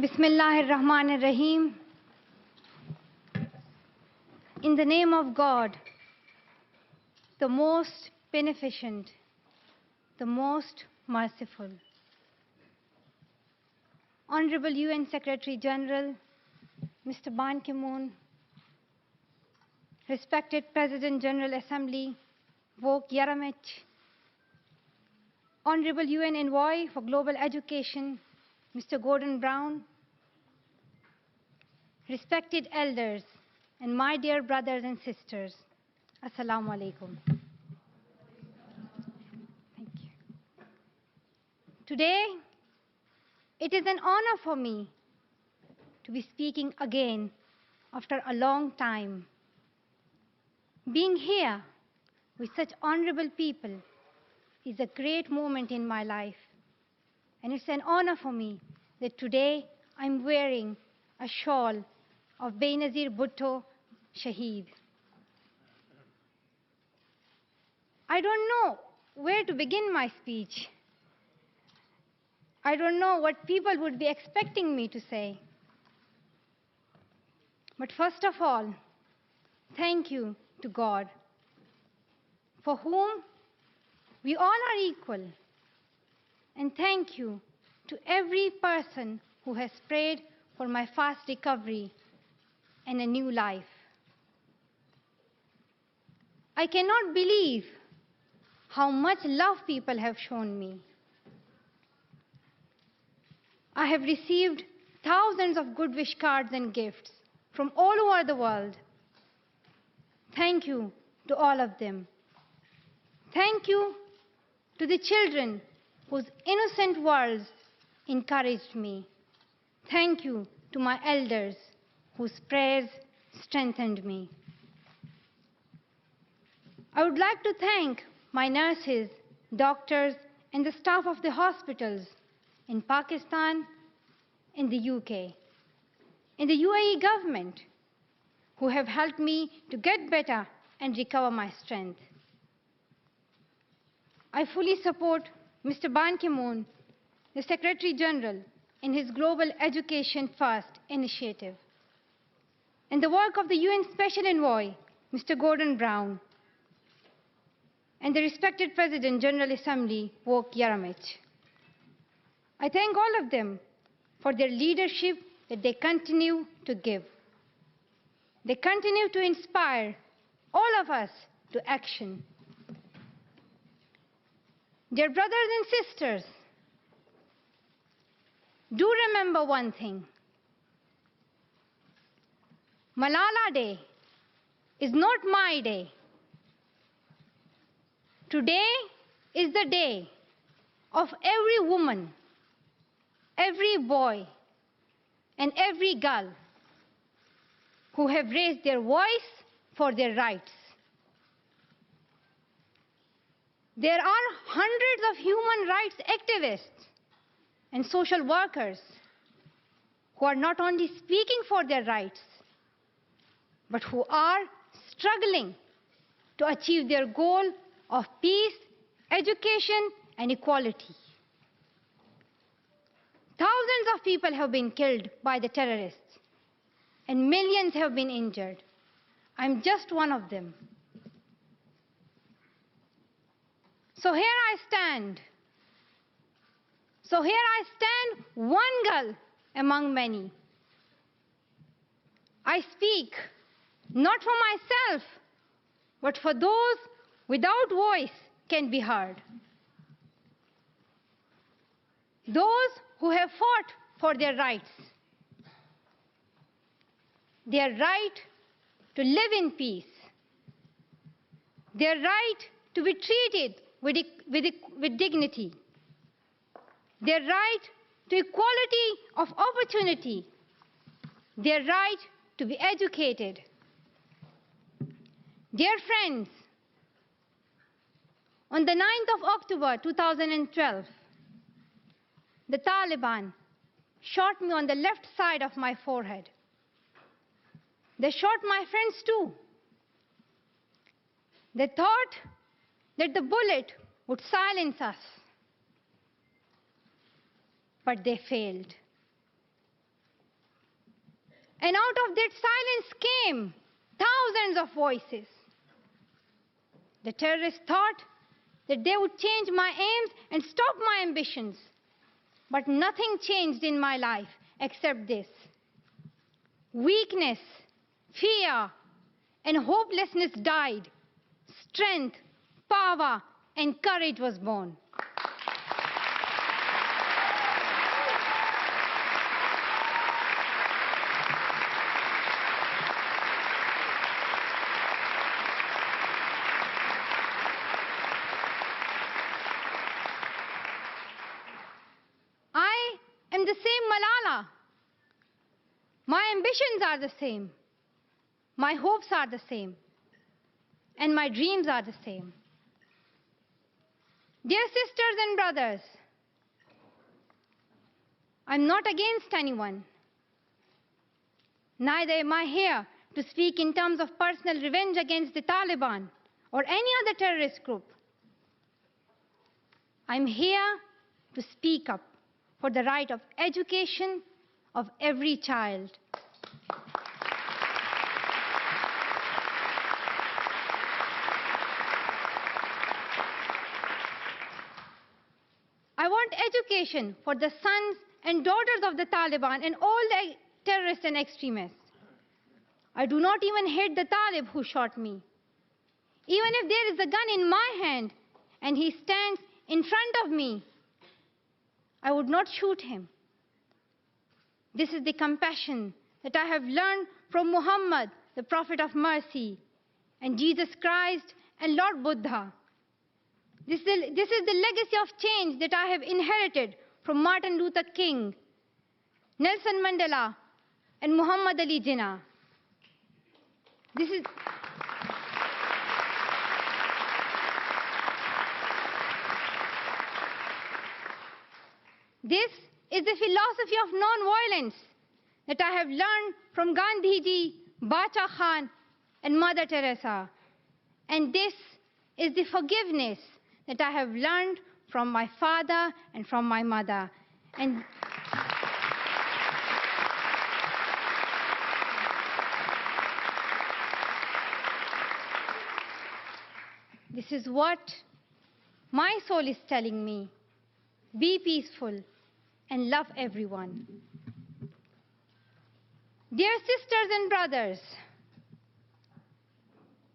Bismillah ar-Rahman ar-Rahim. In the name of God, the most beneficent, the most merciful. Honorable UN Secretary General, Mr. Ban Ki-moon, respected President General Assembly, Vok Yaramich, Honorable UN Envoy for Global Education, Mr. Gordon Brown, respected elders, and my dear brothers and sisters, Assalamu alaikum. Thank you. Today, it is an honor for me to be speaking again after a long time. Being here with such honorable people is a great moment in my life. And it's an honor for me that today I'm wearing a shawl of Benazir Bhutto Shaheed. I don't know where to begin my speech. I don't know what people would be expecting me to say. But first of all, thank you to God, for whom we all are equal. And thank you to every person who has prayed for my fast recovery and a new life. I cannot believe how much love people have shown me. I have received thousands of good wish cards and gifts from all over the world. Thank you to all of them. Thank you to the children whose innocent words encouraged me. Thank you to my elders whose prayers strengthened me. I would like to thank my nurses, doctors, and the staff of the hospitals in Pakistan, in the UK, in the UAE government, who have helped me to get better and recover my strength. I fully support Mr. Ban Ki-moon, the Secretary General, in his Global Education First initiative, and the work of the UN Special Envoy, Mr. Gordon Brown, and the respected President General Assembly, Vok Yaramich. I thank all of them for their leadership that they continue to give. They continue to inspire all of us to action. Dear brothers and sisters, do remember one thing. Malala Day is not my day. Today is the day of every woman, every boy, and every girl who have raised their voice for their rights. There are hundreds of human rights activists and social workers who are not only speaking for their rights, but who are struggling to achieve their goal of peace, education, and equality. Thousands of people have been killed by the terrorists, and millions have been injured. I'm just one of them. So here I stand. So here I stand, one girl among many. I speak not for myself, but for those without voice can be heard. Those who have fought for their rights. Their right to live in peace. Their right to be treated with, with, with dignity. Their right to equality of opportunity. Their right to be educated. Dear friends, on the 9th of October 2012, the Taliban shot me on the left side of my forehead. They shot my friends too. They thought that the bullet would silence us. But they failed. And out of that silence came thousands of voices. The terrorists thought that they would change my aims and stop my ambitions. But nothing changed in my life except this weakness, fear, and hopelessness died. Strength, power, and courage was born. I am the same Malala. My ambitions are the same. My hopes are the same. And my dreams are the same. Dear sisters and brothers, I'm not against anyone. Neither am I here to speak in terms of personal revenge against the Taliban or any other terrorist group. I'm here to speak up for the right of education of every child. I want education for the sons and daughters of the Taliban and all the terrorists and extremists. I do not even hate the Talib who shot me. Even if there is a gun in my hand and he stands in front of me, I would not shoot him. This is the compassion that I have learned from Muhammad, the Prophet of mercy, and Jesus Christ and Lord Buddha. This is, the, this is the legacy of change that I have inherited from Martin Luther King, Nelson Mandela, and Muhammad Ali Jinnah. This is. This is the philosophy of non-violence that I have learned from Gandhiji, Bacha Khan, and Mother Teresa. And this is the forgiveness that I have learned from my father and from my mother. And this is what my soul is telling me. Be peaceful and love everyone. Dear sisters and brothers,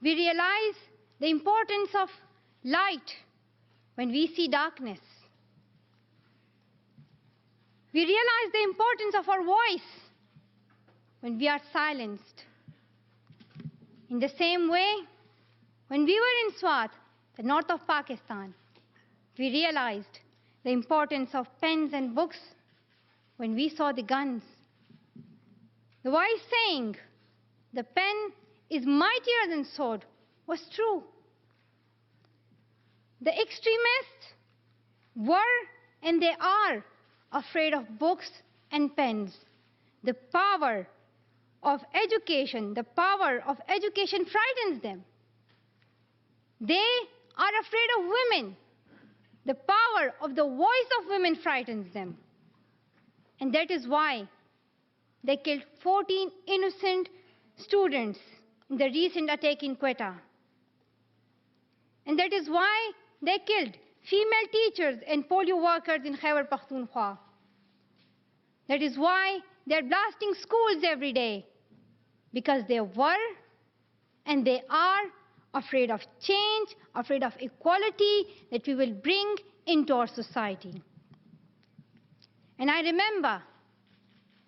we realize the importance of light when we see darkness. We realize the importance of our voice when we are silenced. In the same way, when we were in Swat, the north of Pakistan, we realized the importance of pens and books when we saw the guns. The wise saying, the pen is mightier than sword, was true. The extremists were and they are afraid of books and pens. The power of education, the power of education frightens them. They are afraid of women. The power of the voice of women frightens them. And that is why they killed 14 innocent students in the recent attack in Quetta. And that is why they killed female teachers and polio workers in Khyber Pakhtunkhwa. That is why they're blasting schools every day, because they were and they are afraid of change, afraid of equality that we will bring into our society. And I remember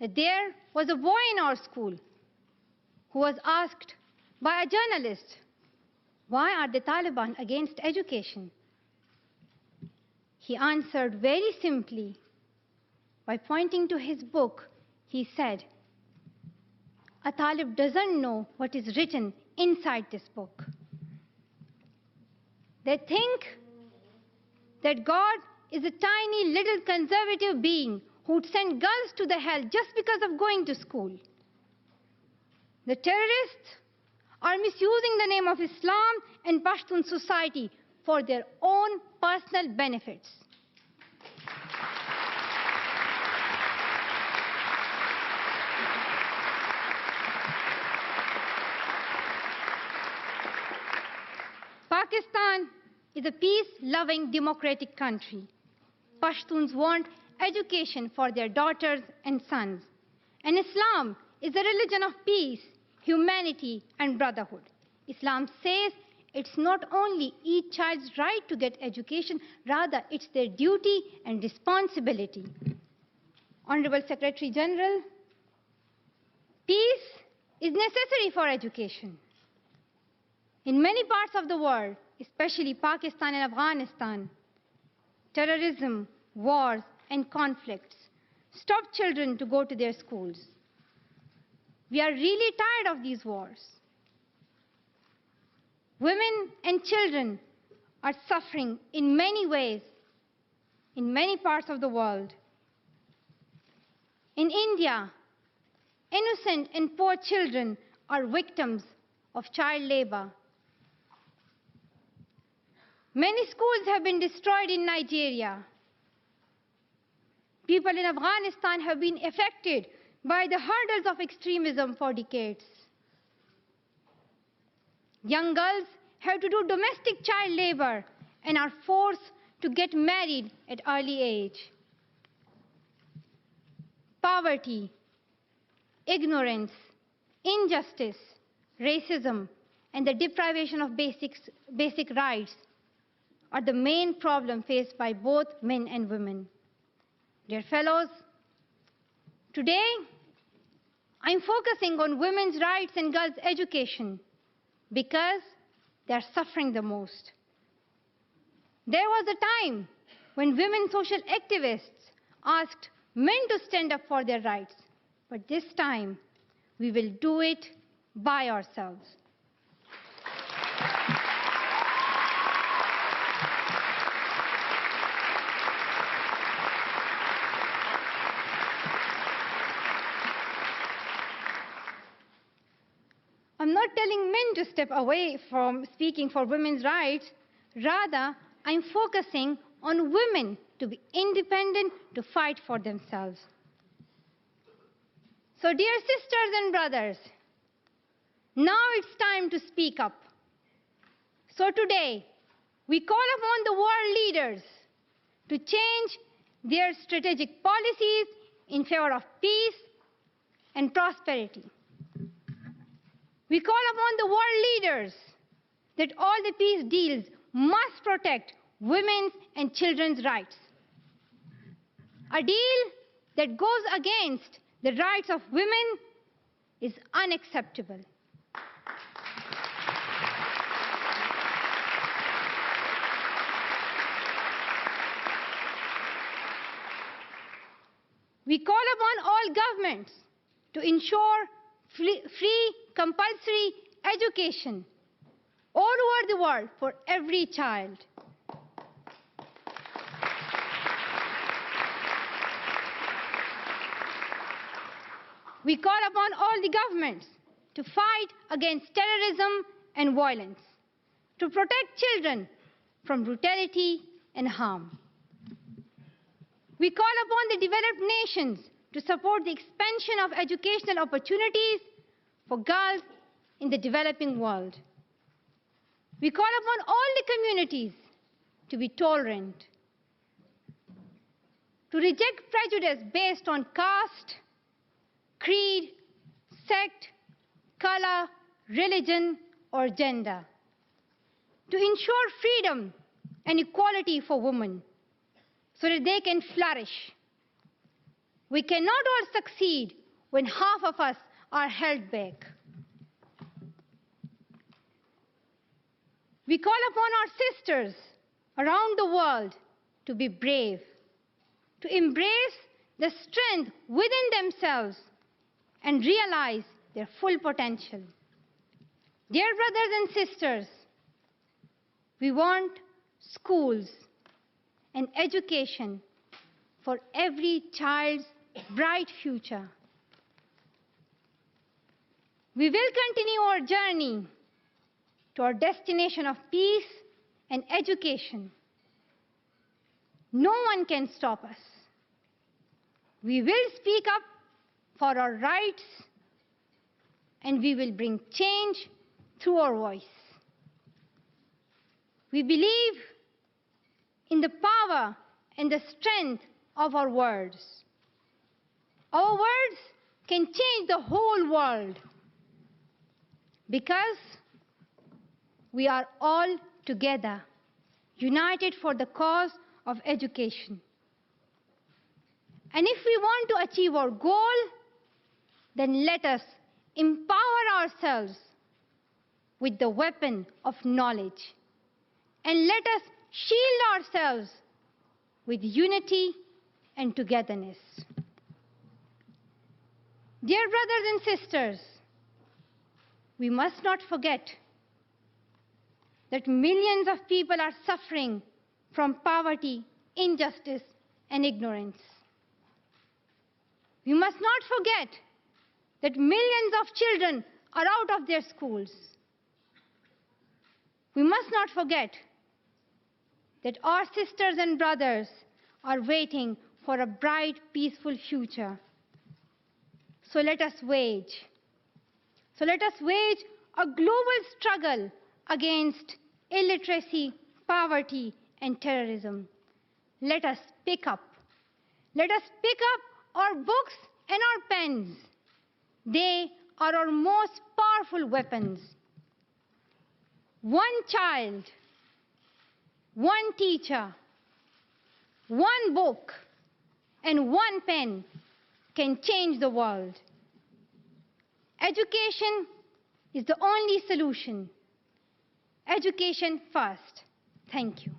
that there was a boy in our school who was asked by a journalist, why are the Taliban against education? He answered very simply by pointing to his book. He said, a Talib doesn't know what is written inside this book. They think that God is a tiny little conservative being who'd send girls to the hell just because of going to school. The terrorists are misusing the name of Islam and Pashtun society for their own personal benefits. Pakistan is a peace-loving democratic country. Pashtuns want education for their daughters and sons. And Islam is a religion of peace, humanity, and brotherhood. Islam says it's not only each child's right to get education, rather, it's their duty and responsibility. Honorable Secretary General, peace is necessary for education. In many parts of the world, especially Pakistan and Afghanistan, terrorism, wars, and conflicts stop children to go to their schools. We are really tired of these wars. Women and children are suffering in many ways in many parts of the world. In India, innocent and poor children are victims of child labor. Many schools have been destroyed in Nigeria. People in Afghanistan have been affected by the hurdles of extremism for decades. Young girls have to do domestic child labor and are forced to get married at early age. Poverty, ignorance, injustice, racism, and the deprivation of basics, basic rights are the main problem faced by both men and women. Dear fellows, today I'm focusing on women's rights and girls' education because they're suffering the most. There was a time when women social activists asked men to stand up for their rights, but this time we will do it by ourselves. I'm not telling men to step away from speaking for women's rights. Rather, I'm focusing on women to be independent, to fight for themselves. So, dear sisters and brothers, now it's time to speak up. So, today, we call upon the world leaders to change their strategic policies in favor of peace and prosperity. We call upon the world leaders that all the peace deals must protect women's and children's rights. A deal that goes against the rights of women is unacceptable. We call upon all governments to ensure free compulsory education all over the world for every child. We call upon all the governments to fight against terrorism and violence, to protect children from brutality and harm. We call upon the developed nations to support the expansion of educational opportunities for girls in the developing world. We call upon all the communities to be tolerant, to reject prejudice based on caste, creed, sect, color, religion, or gender, to ensure freedom and equality for women so that they can flourish. We cannot all succeed when half of us are held back. We call upon our sisters around the world to be brave, to embrace the strength within themselves and realize their full potential. Dear brothers and sisters, we want schools and education for every child's bright future. We will continue our journey to our destination of peace and education. No one can stop us. We will speak up for our rights and we will bring change through our voice. We believe in the power and the strength of our words. Our words can change the whole world because we are all together, united for the cause of education. And if we want to achieve our goal, then let us empower ourselves with the weapon of knowledge. And let us shield ourselves with unity and togetherness. Dear brothers and sisters, we must not forget that millions of people are suffering from poverty, injustice, and ignorance. We must not forget that millions of children are out of their schools. We must not forget that our sisters and brothers are waiting for a bright, peaceful future. So let us wage. So let us wage a global struggle against illiteracy, poverty, and terrorism. Let us pick up. Let us pick up our books and our pens. They are our most powerful weapons. One child, one teacher, one book, and one pen can change the world. Education is the only solution. Education first. Thank you.